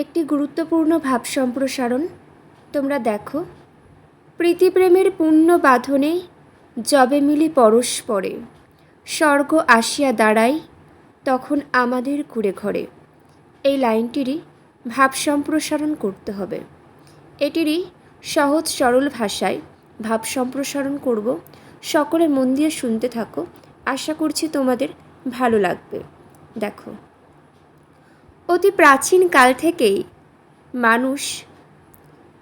একটি গুরুত্বপূর্ণ ভাব সম্প্রসারণ, তোমরা দেখো। প্রীতিপ্রেমের পূর্ণ বাঁধনে যবে মিলি পরস্পরে স্বর্গ আসিয়া দাঁড়াই তখন আমাদের কুড়ে ঘরে। এই লাইনটিরই ভাব সম্প্রসারণ করতে হবে। এটিরই সহজ সরল ভাষায় ভাব সম্প্রসারণ করব। সকলে মন দিয়ে শুনতে থাকো। আশা করছি তোমাদের ভালো লাগবে। দেখো। অতি প্রাচীন কাল থেকেই মানুষ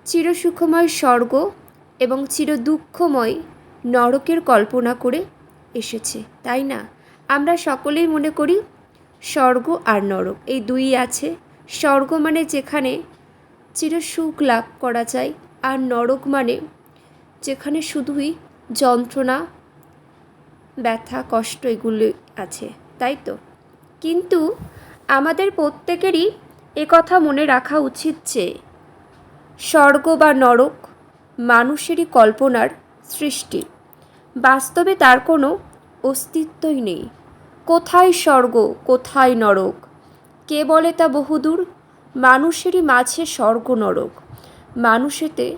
চিরসুখময় স্বর্গ এবং চির দুঃখময় নরকের কল্পনা করে এসেছে, তাই না? আমরা সকলেই মনে করি স্বর্গ আর নরক এই দুই আছে। স্বর্গ মানে যেখানে চির সুখ লাভ করা যায় আর নরক মানে যেখানে শুধুই যন্ত্রণা, ব্যথা, কষ্ট এগুলো আছে, তাই তো? কিন্তু আমাদের প্রত্যেকেরই কথা মনে রাখা উচিত যে, স্বর্গ বা নরক মানুষেরই কল্পনার সৃষ্টি। বাস্তবে তার কোনো অস্তিত্বই নেই। কোথায় স্বর্গ, কোথায় নরক? কে বলে তা বহুদূর? মানুষেরই মাঝে স্বর্গ, নরক। মানুষেতে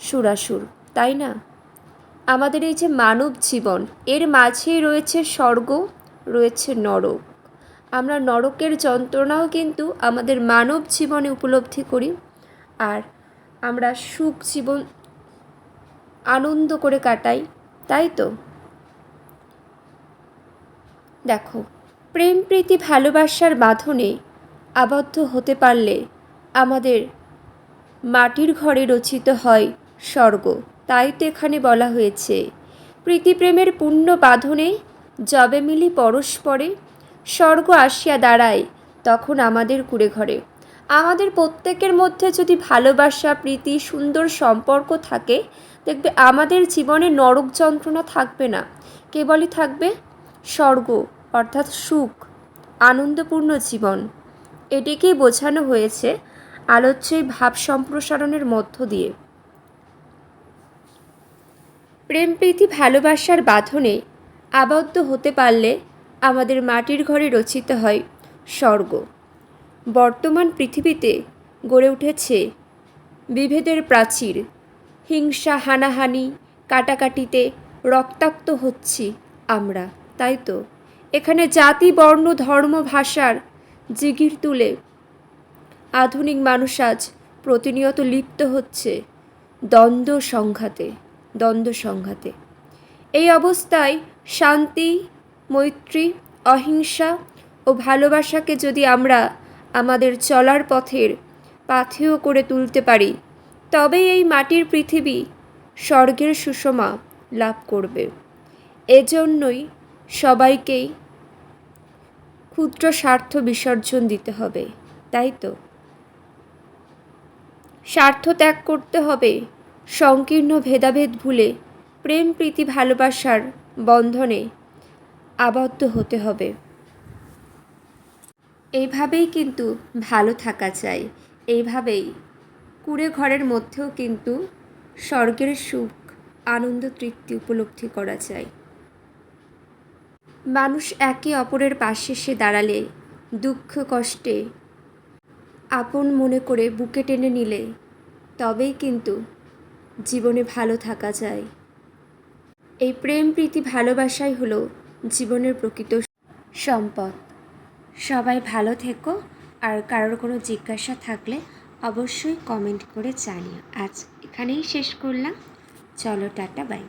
সুরাসুর, তাই না? আমাদের এই যে মানব জীবন, এর মাঝেই রয়েছে স্বর্গ, রয়েছে নরক। আমরা নরকের যন্ত্রণাও কিন্তু আমাদের মানব জীবনে উপলব্ধি করি আর আমরা সুখ জীবন আনন্দ করে কাটাই, তাই তো? দেখো, প্রেম, প্রীতি, ভালোবাসার বাঁধনে আবদ্ধ হতে পারলে আমাদের মাটির ঘরে রচিত হয় স্বর্গ, তাই তো এখানে বলা হয়েছে। প্রীতিপ্রেমের পূর্ণ বাঁধনে যবে মিলি পরস্পরে স্বর্গ আসিয়া দাঁড়ায়, তখন আমাদের কুড়ে ঘরে। আমাদের প্রত্যেকের মধ্যে যদি ভালোবাসা, প্রীতি, সুন্দর সম্পর্ক থাকে, দেখবে আমাদের জীবনে নরক যন্ত্রণা থাকবে না। কেবলই থাকবে স্বর্গ, অর্থাৎ সুখ, আনন্দপূর্ণ জীবন। এটিকেই বোঝানো হয়েছে আলোচ্য এই ভাব সম্প্রসারণের মধ্য দিয়ে। প্রেম, প্রীতি, ভালোবাসার বাঁধনে আবদ্ধ হতে পারলে আমাদের মাটির ঘরে রচিত হয় স্বর্গ। বর্তমান পৃথিবীতে গড়ে উঠেছে বিভেদের প্রাচীর। হিংসা, হানাহানি, কাটাকাটিতে রক্তাক্ত হচ্ছি আমরা, তাই তো? এখানে জাতি, বর্ণ, ধর্ম, ভাষার জিগির তুলে আধুনিক মানুষ আজ প্রতিনিয়ত লিপ্ত হচ্ছে দ্বন্দ্ব সংঘাতে দ্বন্দ্ব সংঘাতে। এই অবস্থায় শান্তি মৈত্রী, অহিংসা ও ভালোবাসাকে যদি আমরা আমাদের চলার পথের পাথেয় করে তুলতে পারি, তবে এই মাটির পৃথিবী স্বর্গের সুষমা লাভ করবে। এজন্যই সবাইকেই ক্ষুদ্র স্বার্থ বিসর্জন দিতে হবে, তাই তো? স্বার্থ ত্যাগ করতে হবে, সংকীর্ণ ভেদাভেদ ভুলে প্রেম প্রীতি ভালোবাসার বন্ধনে আবদ্ধ হতে হবে। এইভাবেই কিন্তু ভালো থাকা চাই। এইভাবেই কুড়ে ঘরের মধ্যেও কিন্তু স্বর্গের সুখ, আনন্দ, তৃপ্তি উপলব্ধি করা যায় মানুষ একে অপরের পাশে এসে দাঁড়ালে, দুঃখ, কষ্টে আপন মনে করে বুকে টেনে নিলে, তবেই কিন্তু জীবনে ভালো থাকা যায় এই প্রেম প্রীতি ভালোবাসাই হলো জীবনের প্রকৃত সম্পদ। সবাই ভালো থেকো আর কারোর কোনো জিজ্ঞাসা থাকলে অবশ্যই কমেন্ট করে জানিও। আজ এখানেই শেষ করলাম। চলো টাটা, বাই।